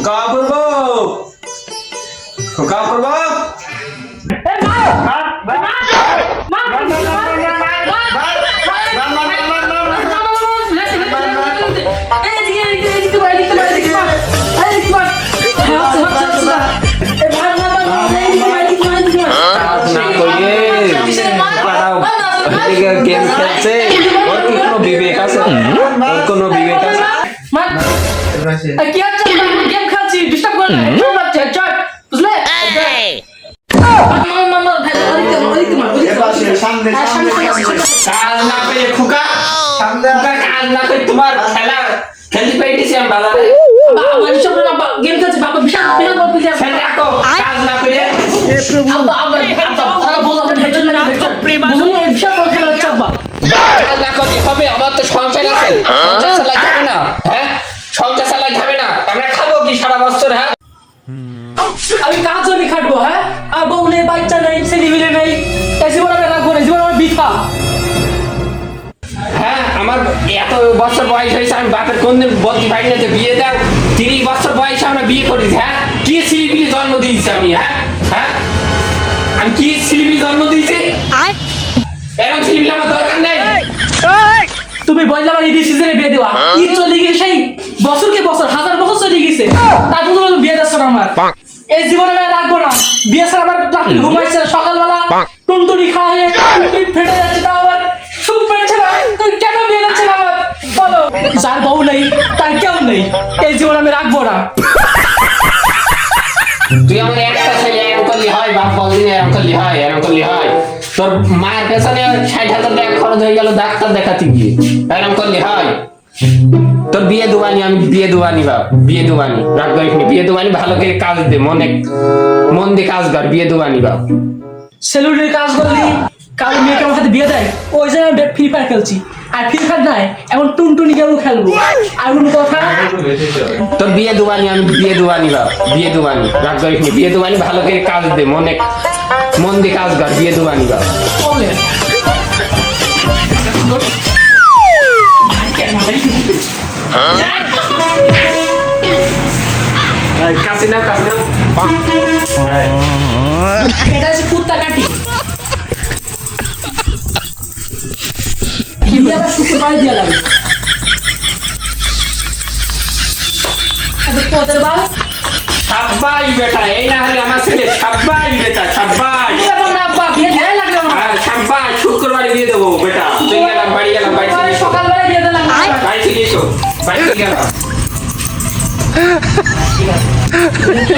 খোকা করব খোকা করব কাজ না করে পাড়াও এদিকে গেম খেলছে ওর কি কোনো বিবেক আছে ওর কোনো বিবেক আছে কি হচ্ছে গেম খেলছি ডিস্টার্ব বুঝলে তোমার খেলা খেলতে পেরেছি আমি বাজারে আমার গেম খেলছি বাবা বিশাল বিশাল বড় প্লেয়ার ফেলে রাখো কাজ না করে আব্বা আব্বা আব্বা তারা বলো আপনি হেডশট না বুঝুন এই বিশাল বড় খেলা হচ্ছে আব্বা কাজ না করতে হবে আমার তো সংসার আছে সংসার চালাই যাবে না হ্যাঁ সংসার চালাই যাবে না আমরা খাব কি সারা বছর হ্যাঁ আমি কাজ জমি খাটবো হ্যাঁ? আর বউ নেই বাচ্চা নেই ছেলে মিলে নেই। এই জীবন আমি রাখব না জীবন আমার বৃথা। হ্যাঁ আমার এত বছর বয়স হয়েছে আমি বাপের কোনদিন বলতে পারি না যে বিয়ে দাও। তিরিশ বছর বয়সে আমরা বিয়ে করেছি হ্যাঁ? কি ছিলিপিলি জন্ম দিয়েছি আমি হ্যাঁ? হ্যাঁ? আমি কি ছিলিপিলি জন্ম দিয়েছি? এরকম ছিলিপিলি আমার দরকার নেই। তুমি বললে আমার এই সিজনে বিয়ে দেওয়া। কি চলে গিয়ে সেই বছর কি বছর হাজার বছর চলে গেছে তারপর তুমি বিয়ে দিচ্ছ না আমার। এই জীবনে আমি রাখব না। বিয়ে ছাড়া আমার রাত্রি ঘুমাইছে সকালবেলা টুনটুনি খাওয়া হয়ে টুনটুনি ফেটে যাচ্ছে তাও আমার। সুখ পেয়েছে না। তুমি কেন বিয়ে দিচ্ছে না আমার? বলো। যার বউ নেই তার কেউ নেই। এই জীবন আমি রাখব না। তুই আমার একটা ছেলে এরকম করলি হয় বাপ বলদিন এরকম করলি হয় এরকম করলি হয়। তোর মায়ের পেছনে ষাট হাজার টাকা খরচ হয়ে গেল ডাক্তার দেখাতে গিয়ে। এরকম করলি হয়। তোর বিয়ে দুবানি আমি বিয়ে দুবানি বাপ বিয়ে দুবানি। রাগ করিস নি, বিয়ে দুবানি ভালো করে কাজ দে মনে মন দিয়ে কাজ কর বিয়ে দুবানি বাপ। সেলুনের কাজ করলি কাল মেয়েকে আমার সাথে বিয়ে দেয় ওই জন্য আমি ফ্রি ফায়ার খেলছি। আর ফ্রি ফায়ার নাই এখন টুনটুনি গেমও খেলব। আর কোনো কথা? তোর বিয়ে দুবানি আমি বিয়ে দুবানি বাপ বিয়ে দুবানি। রাগ করিস নি, বিয়ে দুবানি ভালো করে কাজ দে মনে মন দিয়ে কাজ কর বিয়ে দুবানি বাপ। কাছে না কাছে না এটা হচ্ছে কুত্তা কাটি সাব্বাই বেটা এই না হলে আমার ছেলে সাব্বাই বেটা আর সাব্বাই শুক্রবারে দিয়ে দেবো বেটা। তুই গেলাম বাড়ি গেলাম বাড়ি সকালবেলা দিয়ে দিলাম বাড়ি থেকে এসো বাড়ি থেকে গেলাম। Yeah.